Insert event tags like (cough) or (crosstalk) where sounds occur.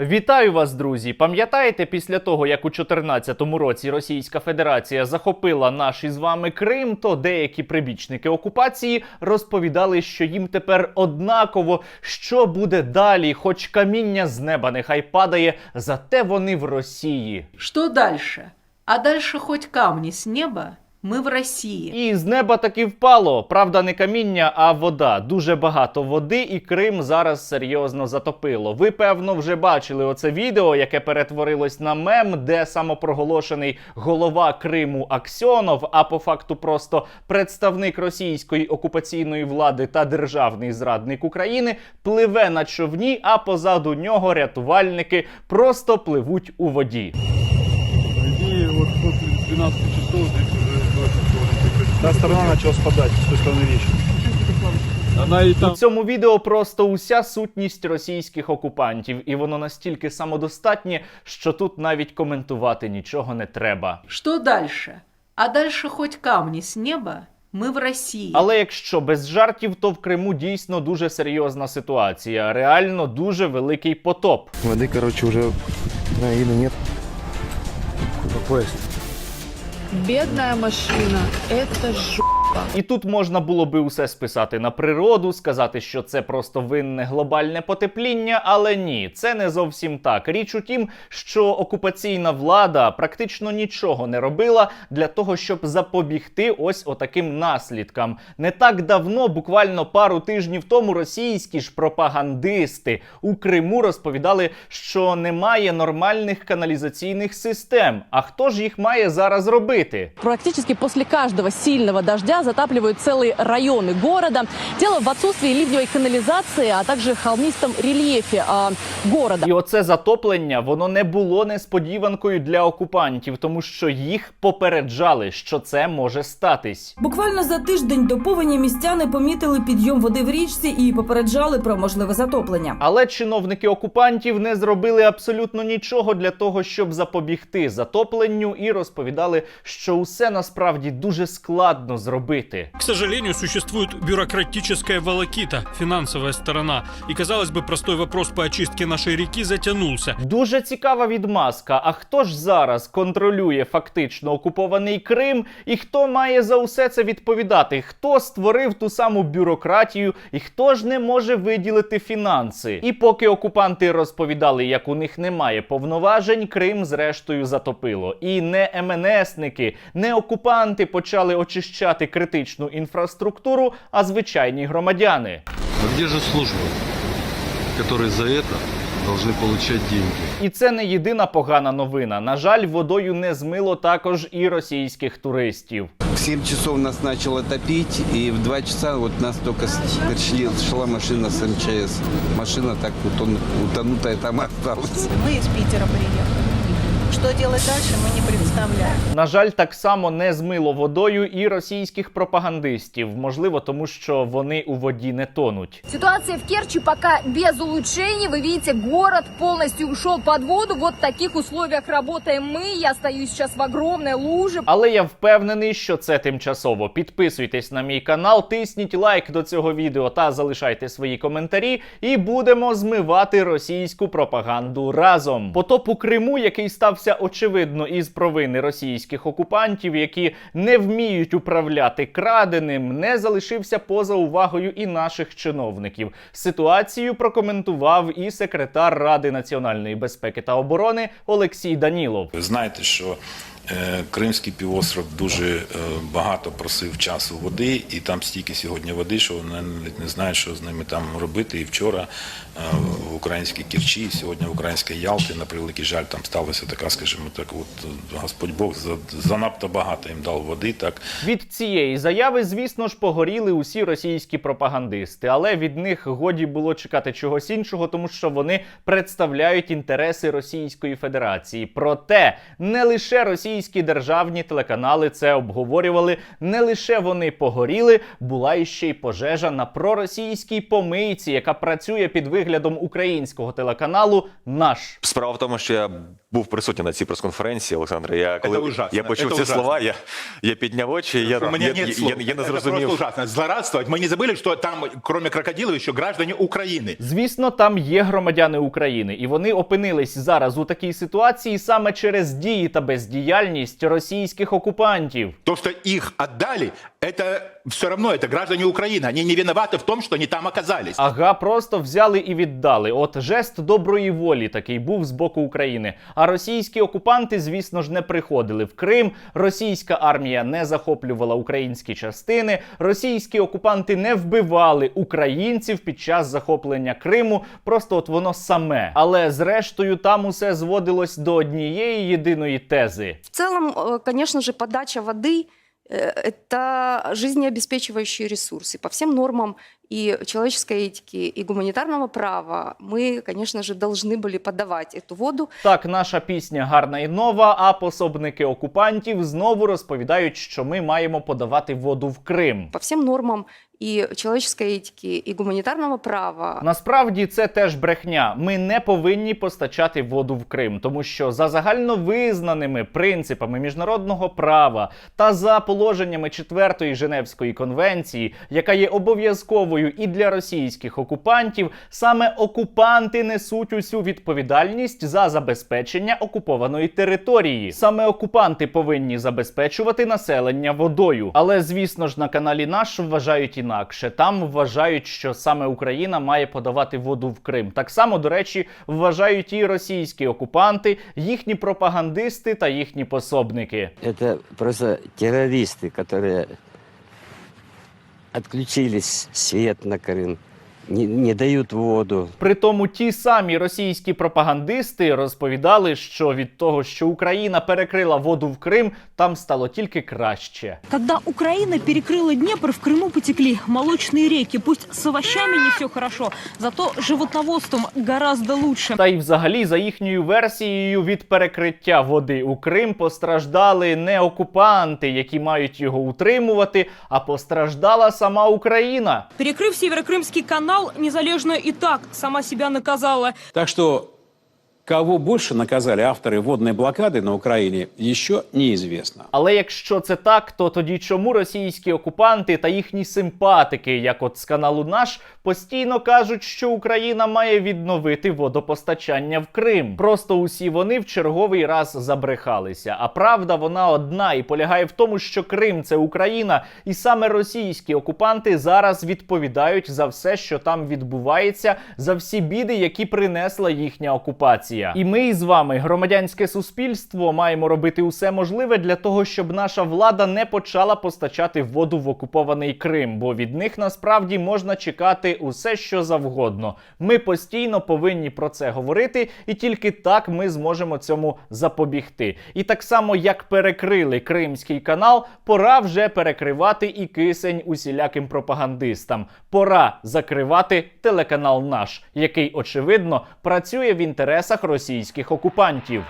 Вітаю вас, друзі! Пам'ятаєте, після того, як у 2014 році Російська Федерація захопила наш із вами Крим, то деякі прибічники окупації розповідали, що їм тепер однаково, що буде далі, хоч каміння з неба нехай падає, зате вони в Росії. Что дальше? А дальше хоть камни с неба, мы в России. І з неба таки впало. Правда, не каміння, а вода. Дуже багато води, і Крим зараз серйозно затопило. Ви, певно, вже бачили оце відео, яке перетворилось на мем, де самопроголошений голова Криму Аксьонов, а по факту просто представник російської окупаційної влади та державний зрадник України, пливе на човні, а позаду нього рятувальники просто пливуть у воді. По вот после 12 часов здесь уже 20 километров. Та сторона начала спадать, с той стороны речки. Она и У там цьому відео просто уся сутність російських окупантів, і воно настільки самодостатнє, що тут навіть коментувати нічого не треба. Что дальше? А дальше хоть камни с неба, мы в России. Але якщо без жартів, то в Криму дійсно дуже серйозна ситуація. Реально дуже великий потоп. Воды, короче, уже на видно нет. По пояс. Бедная машина, это ж... І тут можна було би усе списати на природу, сказати, що це просто винне глобальне потепління, але ні, це не зовсім так. Річ у тім, що окупаційна влада практично нічого не робила для того, щоб запобігти ось отаким наслідкам. Не так давно, буквально пару тижнів тому, російські ж пропагандисти у Криму розповідали, що немає нормальних каналізаційних систем. А хто ж їх має зараз робити? Практически после каждого сильного дождя затапливают целые районы города. Дело в отсутствии ливневой канализации, а также холмистом рельефе а, города. І оце затоплення воно не було несподіванкою для окупантів, тому що їх попереджали, що це може статись. Буквально за тиждень до повені містяни помітили підйом води в річці і попереджали про можливе затоплення. Але чиновники окупантів не зробили абсолютно нічого для того, щоб запобігти затопленню, і розповідали, що усе насправді дуже складно зробити. К сожалению, существует бюрократическая волокита, финансовая сторона. И, казалось бы, простой вопрос по очистке нашей реки затянулся. Дуже цікава відмазка. А хто ж зараз контролює фактично окупований Крим, і хто має за усе це відповідати? Хто створив ту саму бюрократію, і хто ж не може виділити фінанси? І поки окупанти розповідали, як у них немає повноважень, Крим зрештою затопило. І не МНСники, не окупанти почали очищати критичну інфраструктуру, а звичайні громадяни. А где же службы, которые за это должны получать деньги? І це не єдина погана новина. На жаль, водою не змило також і російських туристів. В 7 часов нас начало топить, и в 2 часа вот нас только с- пришли, шла машина с МЧС. Машина так утон, утонутая там осталась. (laughs) Мы из Питера приехали. Что делать дальше, мы не представляем. На жаль, так само не змило водою і російських пропагандистів. Можливо, тому що вони у воді не тонуть. Ситуация в Керчи пока без улучшений. Вы видите, город полностью ушел под воду. Вот в таких условиях работаем мы. Я стою сейчас в огромной луже. Але я впевнений, що це тимчасово. Підписуйтесь на мій канал, тисніть лайк до цього відео та залишайте свої коментарі, і будемо змивати російську пропаганду разом. Потоп у Криму, який стався очевидно із провини російських окупантів, які не вміють управляти краденим, не залишився поза увагою і наших чиновників. Ситуацію прокоментував і секретар Ради національної безпеки та оборони Олексій Данілов. Знаєте, що Кримський півостров дуже е, багато просив часу води, і там стільки сьогодні води, що вони навіть не знають, що з ними там робити. І вчора е, в українській Керчі, і сьогодні в українській Ялті, на превеликий жаль, там сталося така, скажімо так, от е, Господь Бог занадто багато їм дав води. Так Від цієї заяви, звісно ж, погоріли усі російські пропагандисти, але від них годі було чекати чогось іншого, тому що вони представляють інтереси Російської Федерації. Проте не лише російські російські державні телеканали це обговорювали. Не лише вони погоріли, була іще й пожежа на проросійській помийці, яка працює під виглядом українського телеканалу Наш. Справа в тому, що я був присутній на цій прес-конференції, Олександре. Я коли ужасно, я почув це ці ужасно. слова, я, я підняв очі, я, У меня я, нет я, слов. я, я не Это зрозумів. просто ужасно. Злорадствовать. Мы не забыли, что там, кроме крокодилов, еще граждане Украины. Звісно, там є громадяни України, і вони опинились зараз у такій ситуації саме через дії та бездіяльність російських окупантів. То, їх их отдали, это все равно, это граждане Украины. Они не виноваты в том, что они там оказались. Ага, просто взяли і віддали. От жест доброї волі такий був з боку України. А російські окупанти, звісно ж, не приходили в Крим. Російська армія не захоплювала українські частини. Російські окупанти не вбивали українців під час захоплення Криму. Просто от воно саме. Але зрештою там усе зводилось до однієї єдиної тези. В целом, э, конечно же, подача воды э, это жизнеобеспечивающие ресурсы. По всем нормам и человеческой этики, и гуманитарного права мы, конечно же, должны были подавать эту воду. Так, наша пісня гарна і нова, а пособники окупантів знову розповідають, що ми маємо подавати воду в Крим. По всем нормам и человеческой этики, и гуманитарного права. Насправді це теж брехня. Ми не повинні постачати воду в Крим, тому що за загальновизнаними принципами міжнародного права та за положеннями четвертої Женевської конвенції, яка є обов'язковою і для російських окупантів, саме окупанти несуть усю відповідальність за забезпечення окупованої території. Саме окупанти повинні забезпечувати населення водою. Але звісно ж на каналі наш вважають інакше. Там вважають, що саме Україна має подавати воду в Крим. Так само, до речі, вважають і російські окупанти, їхні пропагандисти та їхні пособники. Это просто террористы, которые отключились свет на Крым, не, не дают воду. Притому ті самі російські пропагандисти розповідали, що від того, що Україна перекрила воду в Крим, там стало тільки краще. Когда Украина перекрыла Днепр, в Крыму потекли молочные реки. Пусть с овощами не все хорошо, зато животноводством гораздо лучше. Та й взагалі, за їхньою версією, від перекриття води у Крим постраждали не окупанти, які мають його утримувати, а постраждала сама Україна. Перекрыв Северокрымский канал, Незалежная и так сама себя наказала. Так что кого больше наказали авторы водной блокады на Украине, еще неизвестно. Але якщо це так, то тоді чому російські окупанти та їхні симпатики, як от з каналу наш, постійно кажуть, що Україна має відновити водопостачання в Крим? Просто усі вони в черговий раз забрехалися. А правда вона одна і полягає в тому, що Крим це Україна, і саме російські окупанти зараз відповідають за все, що там відбувається, за всі біди, які принесла їхня окупація. І ми з вами, громадянське суспільство, маємо робити усе можливе для того, щоб наша влада не почала постачати воду в окупований Крим, бо від них насправді можна чекати усе, що завгодно. Ми постійно повинні про це говорити, і тільки так ми зможемо цьому запобігти. І так само, як перекрили Кримський канал, пора вже перекривати і кисень усіляким пропагандистам. Пора закривати телеканал наш, який очевидно працює в інтересах російських окупантів.